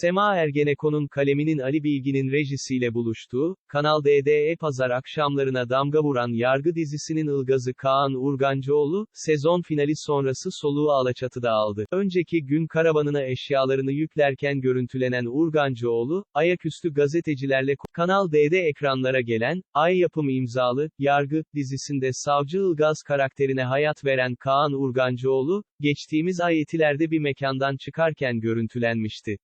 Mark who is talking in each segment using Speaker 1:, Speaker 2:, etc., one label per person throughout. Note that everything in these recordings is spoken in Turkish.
Speaker 1: Sema Ergenekon'un kaleminin Ali Bilgin'in rejisiyle buluştuğu, Kanal D'de pazar akşamlarına damga vuran Yargı dizisinin ılgazı Kaan Urgancıoğlu, sezon finali sonrası soluğu Alaçatı'da aldı. Önceki gün karavanına eşyalarını yüklerken görüntülenen Urgancıoğlu, ayaküstü gazetecilerle Kanal D'de ekranlara gelen, Ay Yapım imzalı, Yargı, dizisinde savcı Ilgaz karakterine hayat veren Kaan Urgancıoğlu, geçtiğimiz ay etilerde bir mekandan çıkarken görüntülenmişti.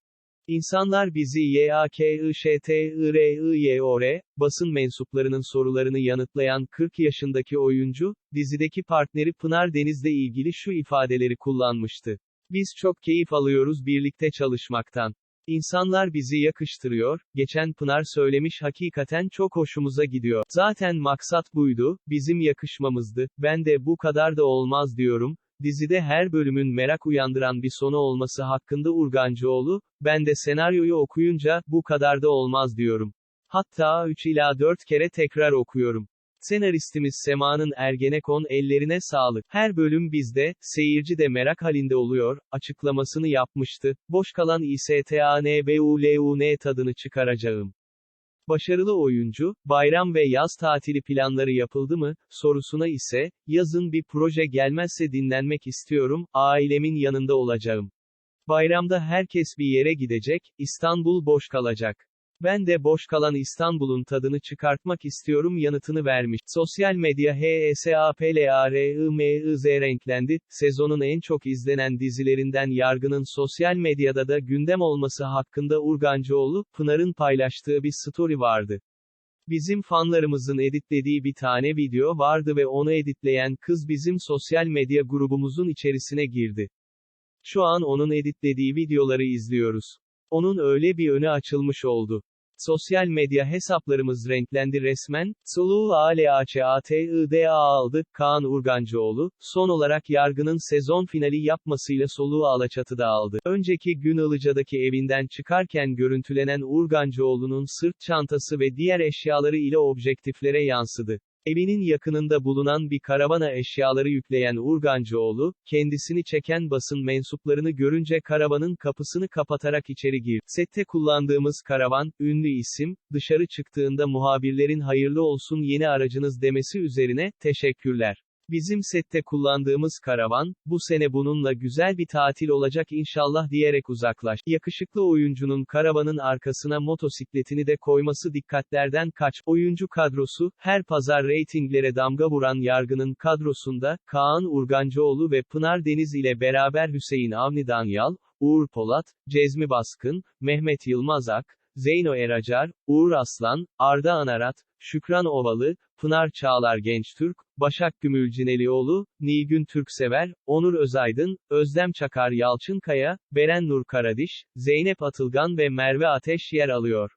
Speaker 1: İnsanlar bizi YAKIŞTIRIYOR, basın mensuplarının sorularını yanıtlayan 40 yaşındaki oyuncu, dizideki partneri Pınar Deniz'le ilgili şu ifadeleri kullanmıştı. Biz çok keyif alıyoruz birlikte çalışmaktan. İnsanlar bizi yakıştırıyor, geçen Pınar söylemiş hakikaten çok hoşumuza gidiyor. Zaten maksat buydu, bizim yakışmamızdı, ben de bu kadar da olmaz diyorum, Dizide her bölümün merak uyandıran bir sonu olması hakkında Urgancıoğlu, ben de senaryoyu okuyunca, bu kadar da olmaz diyorum. Hatta 3 ila 4 kere tekrar okuyorum. Senaristimiz Sema'nın Ergenekon ellerine sağlık. Her bölüm bizde, seyirci de merak halinde oluyor, açıklamasını yapmıştı. Boş kalan İSTANBULUN tadını çıkaracağım. Başarılı oyuncu, bayram ve yaz tatili planları yapıldı mı, sorusuna ise, yazın bir proje gelmezse dinlenmek istiyorum, ailemin yanında olacağım. Bayramda herkes bir yere gidecek, İstanbul boş kalacak. Ben de boş kalan İstanbul'un tadını çıkartmak istiyorum yanıtını vermiş. Sosyal medya HSAPLARIMIZ renklendi. Sezonun en çok izlenen dizilerinden Yargı'nın sosyal medyada da gündem olması hakkında Urgancıoğlu, Pınar'ın paylaştığı bir story vardı. Bizim fanlarımızın editlediği bir tane video vardı ve onu editleyen kız bizim sosyal medya grubumuzun içerisine girdi. Şu an onun editlediği videoları izliyoruz. Onun öyle bir önü açılmış oldu. Sosyal medya hesaplarımız renklendi resmen, soluğu ALAÇATIDA aldı, Kaan Urgancıoğlu, son olarak yargının sezon finali yapmasıyla soluğu Alaçatı'da aldı. Önceki gün Ilıca'daki evinden çıkarken görüntülenen Urgancıoğlu'nun sırt çantası ve diğer eşyaları ile objektiflere yansıdı. Evinin yakınında bulunan bir karavana eşyaları yükleyen Urgancıoğlu, kendisini çeken basın mensuplarını görünce karavanın kapısını kapatarak içeri girdi. Sette kullandığımız karavan, ünlü isim, dışarı çıktığında muhabirlerin hayırlı olsun yeni aracınız demesi üzerine, teşekkürler. Bizim sette kullandığımız karavan, bu sene bununla güzel bir tatil olacak inşallah diyerek uzaklaş. Yakışıklı oyuncunun karavanın arkasına motosikletini de koyması dikkatlerden kaç. Oyuncu kadrosu, her pazar reytinglere damga vuran yargının kadrosunda, Kaan Urgancıoğlu ve Pınar Deniz ile beraber Hüseyin Avni Danyal, Uğur Polat, Cezmi Baskın, Mehmet Yılmazak, Zeyno Eracar, Uğur Aslan, Arda Anarat, Şükran Ovalı, Pınar Çağlar Gençtürk, Başak Gümülcinelioğlu, Nilgün Türksever, Onur Özaydın, Özlem Çakar Yalçınkaya, Beren Nur Karadiş, Zeynep Atılgan ve Merve Ateş yer alıyor.